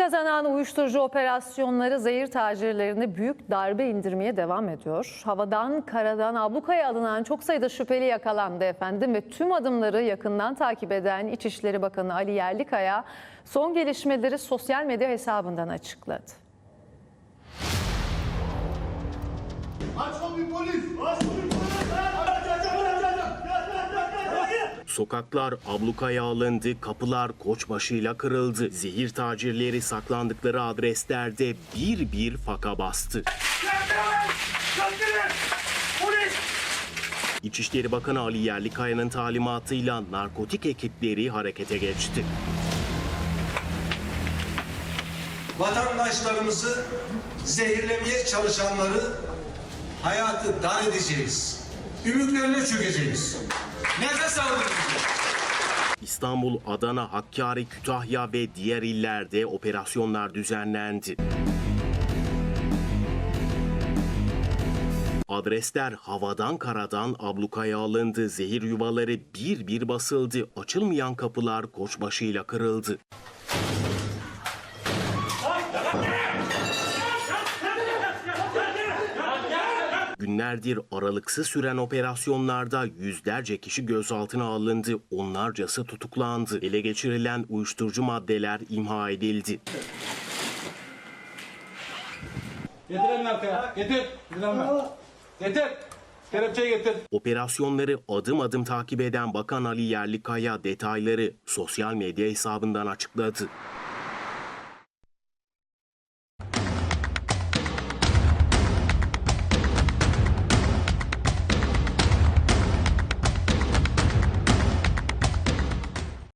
kazanan uyuşturucu operasyonları zehir tacirlerine büyük darbe indirmeye devam ediyor. Havadan, karadan, ablukaya alınan çok sayıda şüpheli yakalandı efendim ve tüm adımları yakından takip eden İçişleri Bakanı Ali Yerlikaya son gelişmeleri sosyal medya hesabından açıkladı. Aç kapıyı polis! Aç kapıyı polis! Sokaklar ablukaya alındı, kapılar koçbaşıyla kırıldı. Zehir tacirleri saklandıkları adreslerde bir bir faka bastı. İçişleri Bakanı Ali Yerlikaya'nın talimatıyla narkotik ekipleri harekete geçti. vatandaşlarımızı zehirlemeye çalışanları hayatı dar edeceğiz. Ümüklerine çökeceğiz. Nefes aldınız. İstanbul, Adana, Hakkari, Kütahya ve diğer illerde operasyonlar düzenlendi. Adresler havadan karadan ablukaya alındı. Zehir yuvaları bir bir basıldı. Açılmayan kapılar koçbaşıyla kırıldı. Günlerdir aralıksız süren operasyonlarda yüzlerce kişi gözaltına alındı, onlarcası tutuklandı. Ele geçirilen uyuşturucu maddeler imha edildi. Getir elini arkaya. Getir. Getir. Kelepçeyi getir. Operasyonları adım adım takip eden Bakan Ali Yerlikaya detayları sosyal medya hesabından açıkladı.